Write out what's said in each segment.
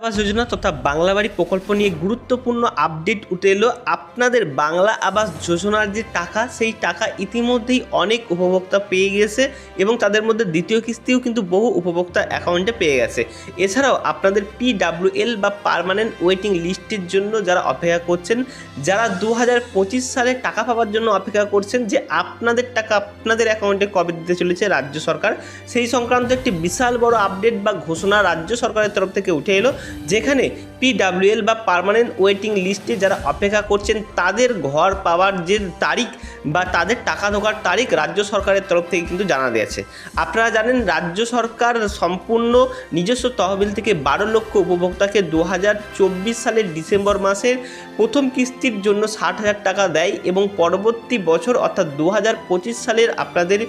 আবাস যোজনা তথা বাংলা বাড়ি প্রকল্প নিয়ে গুরুত্বপূর্ণ আপডেট উঠে এলো। আপনাদের বাংলা আবাস যোজনার যে টাকা, সেই টাকা ইতিমধ্যেই অনেক উপভোক্তা পেয়ে গেছে এবং তাদের মধ্যে দ্বিতীয় কিস্তিও কিন্তু বহু উপভোক্তা অ্যাকাউন্টে পেয়ে গেছে। এছাড়াও আপনাদের পিডাব্লিউএল বা পার্মানেন্ট ওয়েটিং লিস্টের জন্য যারা অপেক্ষা করছেন, যারা দু হাজার পঁচিশ সালে টাকা পাওয়ার জন্য অপেক্ষা করছেন যে আপনাদের টাকা আপনাদের অ্যাকাউন্টে কবে দিতে চলেছে রাজ্য সরকার, সেই সংক্রান্ত একটি বিশাল বড় আপডেট বা ঘোষণা রাজ্য সরকারের তরফ থেকে উঠে এলো। যেখানে পিডাব্লিউএল বা পার্মানেন্ট ওয়েটিং লিস্টে যারা অপেক্ষা করছেন, তাদের ঘর পাওয়ার যে তারিখ বা তাদের টাকা ঢোকার তারিখ রাজ্য সরকারের তরফ থেকে কিন্তু জানা দিয়েছে আপনারা জানেন, রাজ্য সরকার সম্পূর্ণ নিজস্ব তহবিল থেকে বারো লক্ষ উপভোক্তাকে দু হাজার চব্বিশ সালের ডিসেম্বর মাসের প্রথম কিস্তির জন্য ষাট হাজার টাকা দেয় এবং পরবর্তী বছর অর্থাৎ দু হাজার পঁচিশ সালের আপনাদের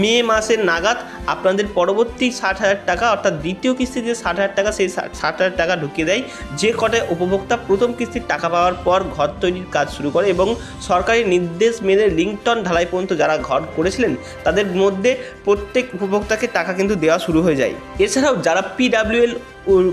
মে মাসের নাগাদ আপনাদের পরবর্তী ষাট হাজার টাকা অর্থাৎ দ্বিতীয় কিস্তিতে ষাট হাজার টাকা, সেই ষাট হাজার টাকা ঢুকিয়ে দেয়। যে কটায় উপভোক্তা প্রথম কিস্তির টাকা পাওয়ার পর ঘর তৈরির কাজ শুরু করে এবং সরকারি নির্দেশ মেনে লিঙ্কটন ঢালাই পর্যন্ত যারা ঘর করেছিলেন, তাদের মধ্যে প্রত্যেক উপভোক্তাকে টাকা কিন্তু দেওয়া শুরু হয়ে যায়। এছাড়াও যারা পিডাব্লিউএল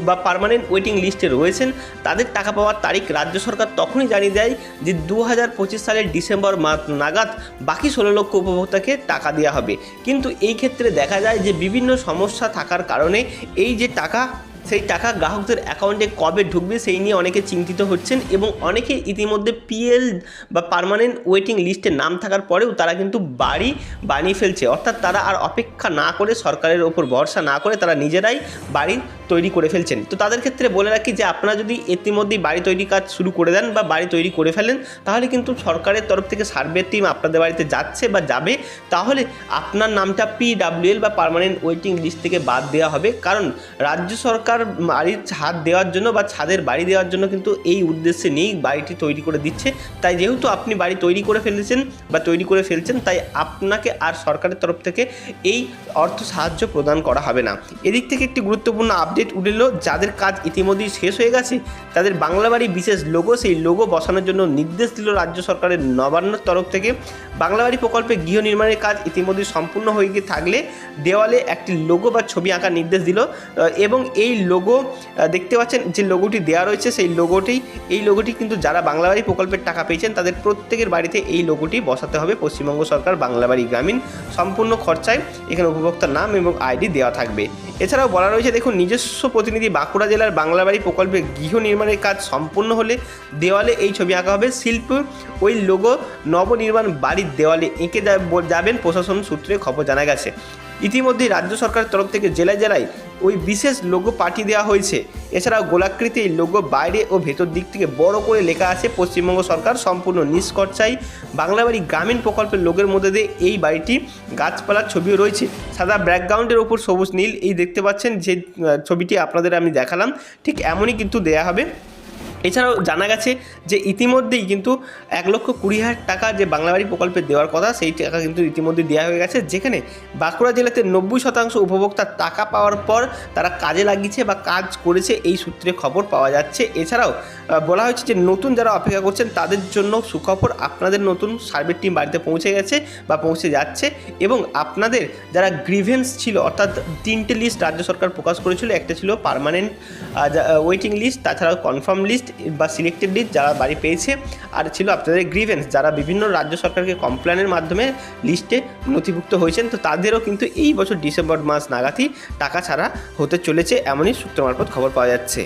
বা পার্মানেন্ট ওয়েটিং লিস্টে রয়েছেন, তাদের টাকা পাওয়ার তারিখ রাজ্য সরকার তখনই জানিয়ে দেয় যে দু হাজার পঁচিশ সালের ডিসেম্বর মাস নাগাদ বাকি ষোলো লক্ষ উপভোক্তাকে টাকা দেওয়া হবে। কিন্তু এই ক্ষেত্রে দেখা যায় যে বিভিন্ন সমস্যা থাকার কারণে এই যে টাকা সেই টাকা গ্রাহকদের অ্যাকাউন্টে কবে ঢুকবে সেই নিয়ে অনেকে চিন্তিত হচ্ছেন এবং অনেকে ইতিমধ্যে পিএল বা পারমানেন্ট ওয়েটিং লিস্টে নাম থাকার পরেও তারা কিন্তু বাড়ি বানিয়ে ফেলছে। অর্থাৎ তারা আর অপেক্ষা না করে সরকারের ওপর ভরসা না করে তারা নিজেরাই বাড়ি তৈরি করে ফেলছেন। তো তাদের ক্ষেত্রে বলে রাখি যে, আপনারা যদি ইতিমধ্যেই বাড়ি তৈরি কাজ শুরু করে দেন বা বাড়ি তৈরি করে ফেলেন, তাহলে কিন্তু সরকারের তরফ থেকে সার্ভে টিম আপনাদের বাড়িতে যাচ্ছে বা যাবে। তাহলে আপনার নামটা পিডাব্লিউএল বা পার্মানেন্ট ওয়েটিং লিস্ট থেকে বাদ দেওয়া হবে। কারণ রাজ্য সরকার বাড়ির ছাদ দেওয়ার জন্য বা ছাদের বাড়ি দেওয়ার জন্য কিন্তু এই উদ্দেশ্যে নেই বাড়িটি তৈরি করে দিচ্ছে। তাই যেহেতু আপনি বাড়ি তৈরি করে ফেলেছেন বা তৈরি করে ফেলছেন, তাই আপনাকে আর সরকারের তরফ থেকে এই অর্থ সাহায্য প্রদান করা হবে না। এদিক থেকে একটি গুরুত্বপূর্ণ আপডেট উঠল, যাদের কাজ ইতিমধ্যেই শেষ হয়ে গেছে, তাদের বাংলা বাড়ি বিশেষ লোগো সেই লোগো বসানোর জন্য নির্দেশ দিল রাজ্য সরকারের নবান্নর তরফ থেকে। বাংলা বাড়ি প্রকল্পে গৃহ নির্মাণের কাজ ইতিমধ্যেই সম্পূর্ণ হয়ে গিয়ে থাকলে দেওয়ালে একটি লোগো বা ছবি আঁকার নির্দেশ দিল। এবং এই লোগো দেখতে পাচ্ছেন যে লোগোটি দেওয়া রয়েছে, সেই লোগোটি এই লোগোটি কিন্তু যারা বাংলা বাড়ি প্রকল্পের টাকা পেয়েছেন, তাদের প্রত্যেকের বাড়িতে এই লোগোটি বসাতে হবে। পশ্চিমবঙ্গ সরকার বাংলা বাড়ি গ্রামীণ সম্পূর্ণ খরচায় এখানে উপভোক্তার নাম এবং আইডি দেওয়া থাকবে। এছাড়াও বলা রয়েছে, দেখুন, নিজস্ব প্রতিনিধি বাঁকুড়া জেলার বাংলাবাড়ি প্রকল্পে গৃহ নির্মাণের কাজ সম্পূর্ণ হলে দেওয়ালে এই ছবি আঁকা হবে। শিল্প, ওই লোগো নবনির্মাণ বাড়ির দেওয়ালে এঁকে যাবেন, প্রশাসন সূত্রে খবর জানা গেছে। ইতিমধ্যেই রাজ্য সরকারের তরফ থেকে জেলায় জেলায় ওই বিশেষ লোগো পাঠিয়ে দেওয়া হয়েছে। এছাড়াও গোলাকৃতি এই লোগো বাইরে ও ভেতর দিক থেকে বড় করে লেখা আছে, পশ্চিমবঙ্গ সরকার সম্পূর্ণ নিষ্কর্ষাই বাংলা বাড়ি গ্রামীণ প্রকল্পের লোগের মধ্যে দিয়ে এই বাড়িটি গাছপালার ছবিও রয়েছে। সাদা ব্যাকগ্রাউন্ডের ওপর সবুজ নীল, এই দেখতে পাচ্ছেন যে ছবিটি আপনাদের আমি দেখালাম। ঠিক এমনই কিন্তু দেয়া হবে। এছাড়াও জানা গেছে যে ইতিমধ্যেই কিন্তু এক লক্ষ কুড়ি হাজার টাকা যে বাংলাবাড়ি প্রকল্পে দেওয়ার কথা, সেই টাকা কিন্তু ইতিমধ্যে দেওয়া হয়ে গেছে। যেখানে বাঁকুড়া জেলাতে নব্বই শতাংশ উপভোক্তা টাকা পাওয়ার পর তারা কাজে লাগিয়েছে বা কাজ করেছে এই সূত্রে খবর পাওয়া যাচ্ছে। এছাড়াও বলা হয়েছে যে নতুন যারা অপেক্ষা করছেন তাদের জন্য সুখবর আপনাদের নতুন সার্ভে টিম বাড়িতে পৌঁছে গেছে বা পৌঁছে যাচ্ছে এবং আপনাদের যারা গ্রিভেন্স ছিল, অর্থাৎ তিনটে লিস্ট রাজ্য সরকার প্রকাশ করেছিল, একটা ছিল পার্মানেন্ট ওয়েটিং লিস্ট তাছাড়াও কনফার্ম লিস্ট বা সিলেক্টেড যারা বাড়ি পেয়েছে, আর ছিল আপনাদের গ্রিভেন্স যারা বিভিন্ন রাজ্য সরকারকে কমপ্লেনের মাধ্যমে লিস্টে নথিভুক্ত হয়েছেন, তো তাদেরও কিন্তু এই বছর ডিসেম্বর মাস নাগাদই টাকা ছাড়া হতে চলেছে, এমনই সূত্র মারফত খবর পাওয়া যাচ্ছে।